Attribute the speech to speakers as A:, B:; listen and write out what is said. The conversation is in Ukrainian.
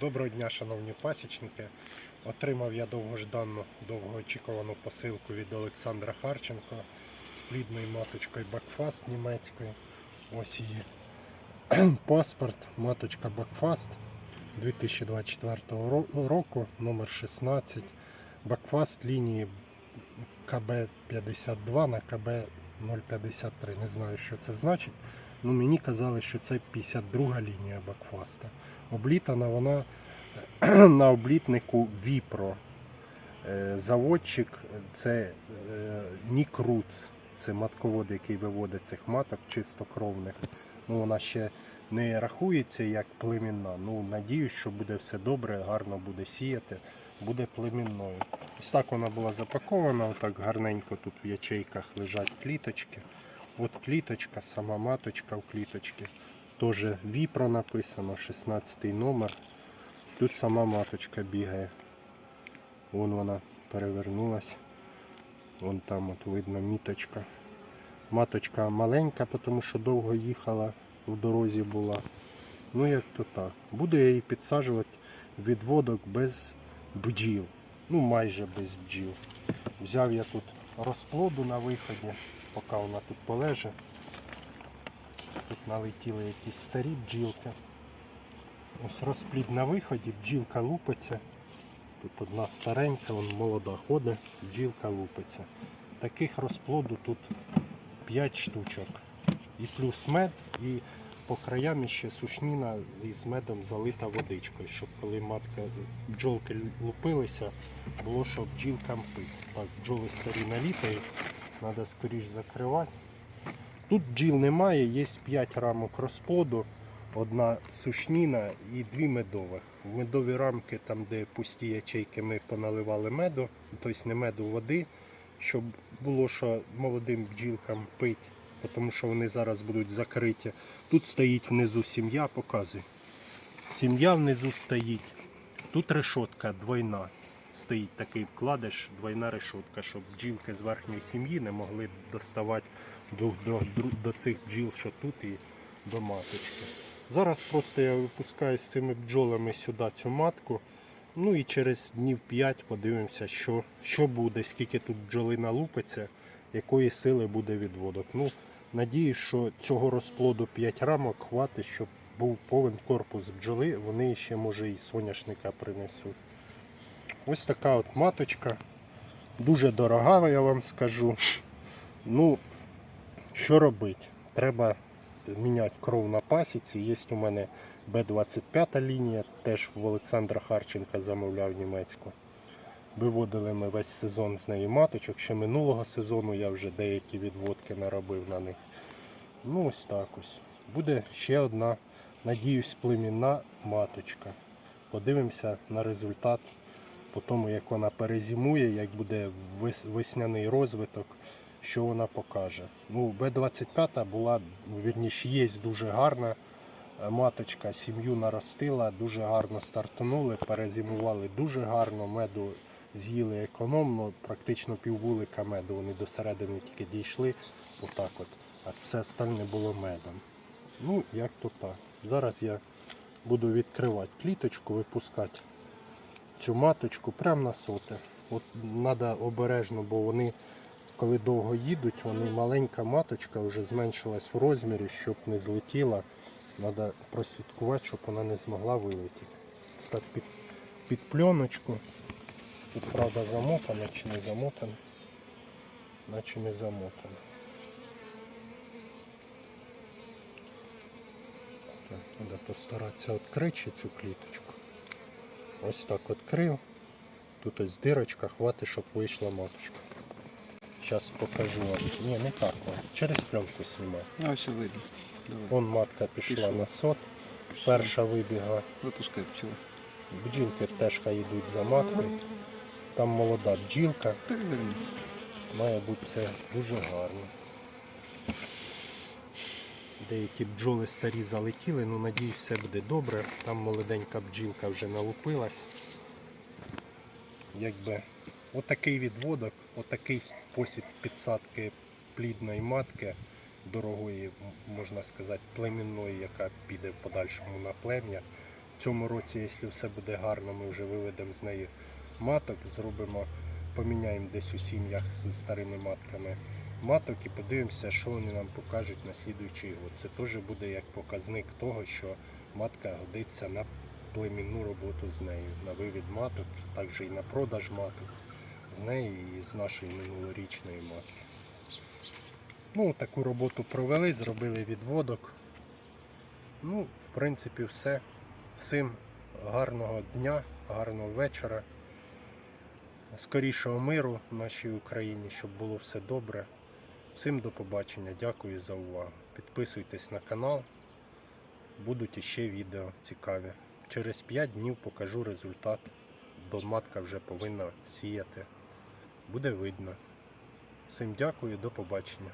A: Доброго дня, шановні пасічники. Отримав я довгожданну, довгоочікувану посилку від Олександра Харченко з плідною маточкою Бакфаст німецькою. Ось її паспорт, маточка Бакфаст 2024 року, номер 16. Бакфаст лінії КБ52 на КБ053. Не знаю, що це значить. Ну, мені казали, що це 52 лінія Бакфаста. Облітана вона на облітнику Віпро. Е, Заводчик це е, Нік Руц. Це матковод, який виводить цих маток чистокровних. Ну, вона ще не рахується як племінна. Ну, надіюсь, що буде все добре, гарно буде сіяти, буде племінною. Ось так вона була запакована, отак гарненько тут в ячейках лежать кліточки. От кліточка, сама маточка в кліточці. Теж Віпро написано, 16 номер. Тут сама маточка бігає. Вон вона перевернулась. Вон там от видно міточка. Маточка маленька, тому що довго їхала, в дорозі була. Ну як то так. Буду я її підсаджувати відводок без бджіл. Ну майже без бджіл. Взяв я тут розплоду на виході, поки вона тут полеже. Тут налетіли якісь старі бджілки. Ось розплід на виході, бджілка лупиться. Тут одна старенька, вон молода ходить, бджілка лупиться. Таких розплоду тут 5 штучок. І плюс мед, і по краям ще сушніна із медом залита водичкою, щоб коли матка бджолки лупилися, було що бджілкам пити. Так, бджоли старі наліпають, треба скоріш закривати. Тут бджіл немає, є 5 рамок розплоду, одна сушніна і дві медових. Медові рамки, там де пусті ячейки, ми поналивали меду, тобто не меду води, щоб було що молодим бджілкам пити, тому що вони зараз будуть закриті. Тут стоїть внизу сім'я, показуй. Сім'я внизу стоїть. Тут решотка двойна. Стоїть такий вкладиш, двойна решотка, щоб бджілки з верхньої сім'ї не могли доставати до, до, до цих бджіл, що тут і до маточки. Зараз просто я випускаю з цими бджолами сюди цю матку. Ну і через днів 5 подивимося, що, що буде, скільки тут бджоли налупиться, якої сили буде відводок. Ну, надіюсь, що цього розплоду 5 рамок хватить, щоб був повен корпус бджоли, вони ще може і соняшника принесуть. Ось така от маточка. Дуже дорога, я вам скажу. Ну, що робити? Треба міняти кров на пасіці. Є у мене Б-25 лінія, теж в Олександра Харченка замовляв німецьку. Виводили ми весь сезон з неї маточок. Ще минулого сезону я вже деякі відводки наробив на них. Ну ось так ось. Буде ще одна, надіюсь, племінна маточка. Подивимося на результат по тому, як вона перезимує, як буде весняний розвиток, що вона покаже. Ну, Б-25 була, ну, вірніше, є дуже гарна е, маточка, сім'ю наростила, дуже гарно стартанули, перезимували дуже гарно, меду з'їли економно, практично піввулика меду, вони до середини тільки дійшли, отак от, а все остальне було медом. Ну, як то так. Зараз я буду відкривати кліточку, випускати цю маточку прямо на соте. От треба обережно, бо вони, коли довго їдуть, вони маленька маточка вже зменшилась в розмірі, щоб не злетіла. Треба прослідкувати, щоб вона не змогла вилетіти. Так під, під пленочку. Тут правда замотана чи не замотана. Наче не замотана. Треба постаратися відкрити цю кліточку. Ось так відкрив. Тут ось дирочка, хватить, щоб вийшла маточка. Зараз покажу вам. Ні, не так. Через пленку знімаю.
B: А, все видно. Давай.
A: Вон матка пішла
B: Пішла.
A: на сот. Перша вибігла.
B: Випускай пчелу.
A: Бджілки теж хай йдуть за маткою. Там молода бджілка. Має бути це дуже гарно. Деякі бджоли старі залетіли, ну надіюсь, все буде добре. Там молоденька бджілка вже налупилась. Якби отакий відводок, отакий спосіб підсадки плідної матки, дорогої, можна сказати, племінної, яка піде в подальшому на плем'я. В цьому році, якщо все буде гарно, ми вже виведемо з неї маток, зробимо, поміняємо десь у сім'ях з старими матками маток і подивимося, що вони нам покажуть на слідуючий год. Це теж буде як показник того, що матка годиться на племінну роботу з нею, на вивід маток, також і на продаж маток з неї і з нашої минулорічної матки. Ну, таку роботу провели, зробили відводок. Ну, в принципі, все. Всім гарного дня, гарного вечора. Скорішого миру в нашій Україні, щоб було все добре. Всім до побачення. Дякую за увагу. Підписуйтесь на канал. Будуть іще відео цікаві. Через 5 днів покажу результат. Бо матка вже повинна сіяти. Буде видно. Всім дякую, до побачення.